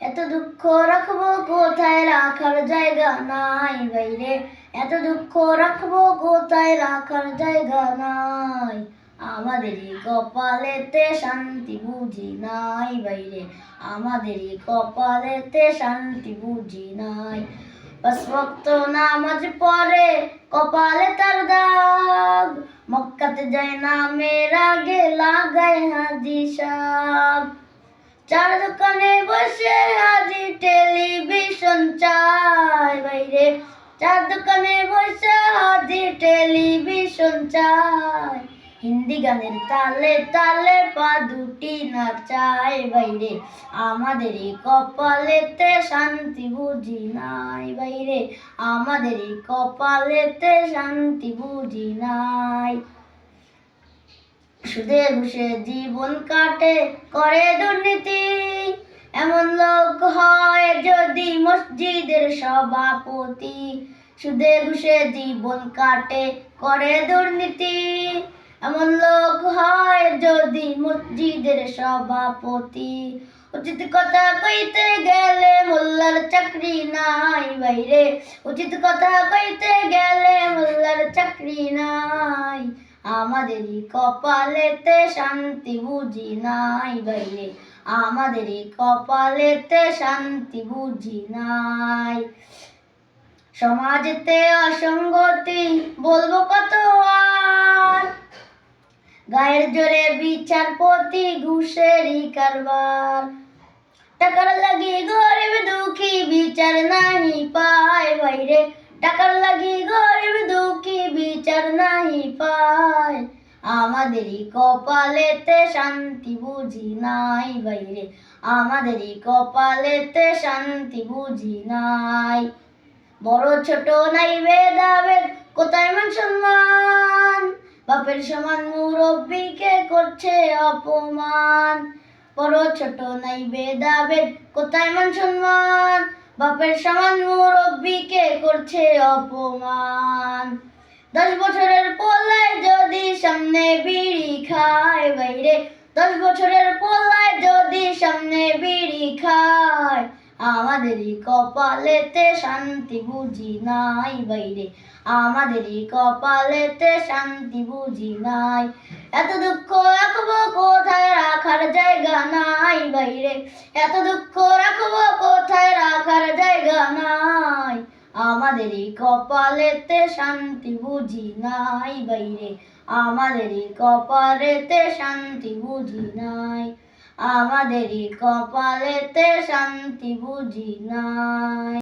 এত দুঃখ রাখব কোথায় রাখার জায়গা নাই বাইরে? এত দুঃখ রাখব কোথায় রাখার জায়গা নাই? আমাদেরই কপালেতে শান্তি বুঝি নাই বাইরে। আমাদেরই কপালেতে শান্তি বুঝি নাই। বাস ভক্ত নামাজ পড়ে, কপালে তার দাগ। মক্কাতে যায় না মেয়েরা গে লাগায় হাজি সাহ চার দোকানে বসে আজি টেলিভিশন চাই। বাইরে চার দোকানে বসে আজি টেলিভিশন চাই। হিন্দি গানের তালে তালে পা দুটি নাচাই। বাইরে আমাদের কপালেতে শান্তি বুঝি নাই। বাইরে আমাদের কপালেতে শান্তি বুঝি নাই। সুদে ঘুষে জীবন কাটে, করে দুর্নীতি। এমন লোক হয় যদি মসজিদের সভাপতি। সুদে ঘুষে জীবন কাটে, করে দুর্নীতি। এমন লোক হয় যদি মসজিদের সভাপতি। উচিত কথা কইতে গেলে মোল্লার চাকরি নাই বাইরে। উচিত কথা কইতে গেলে মোল্লার চাকরি নাই আমাদেরই কপালেতে শান্তি বুঝি নাই বাইরে। আমাদেরই কপালেতে শান্তি বুঝি নাই। সমাজেতে অসঙ্গতি বলব কত আর? গায়ের জোরে বিচারপতি ঘুষেরই কারবার। টাকার লাগি গরিব দুঃখী বিচার নাহি পায় বাইরে। টাকার লাগি গরিব দুঃখী বিচার নাহি পায় আমাদেরই কপালেতে শান্তি বুঝি নাই বাইরে। আমাদেরই কপালেতে শান্তি বুঝি নাই। বড় ছোট নাই ভেদাভেদ, কোথায় মান সম্মান? বাপের সমান মুরব্বীকে করছে অপমান। বড় ছোট নাই ভেদাভেদ, কোথায় মান সম্মান? বাপের সমান মুরব্বীকে করছে অপমান। দশ বছরের পোলায় দশ বছরের পোলায় যদি সামনে বিড়ি খায়, আমাদেরই কপালেতে শান্তি বুঝি নাই বাইরে। আমাদেরই কপালেতে শান্তি বুঝি নাই। এত দুঃখ রাখব কোথায় রাখার জায়গা নাই বাইরে। এত দুঃখ রাখব কোথায় আমাদেরই কপালেতে শান্তি বুঝি নাই বাইরে। আমাদেরই কপালেতে শান্তি বুঝি নাই। আমাদেরই কপালেতে শান্তি বুঝি নাই।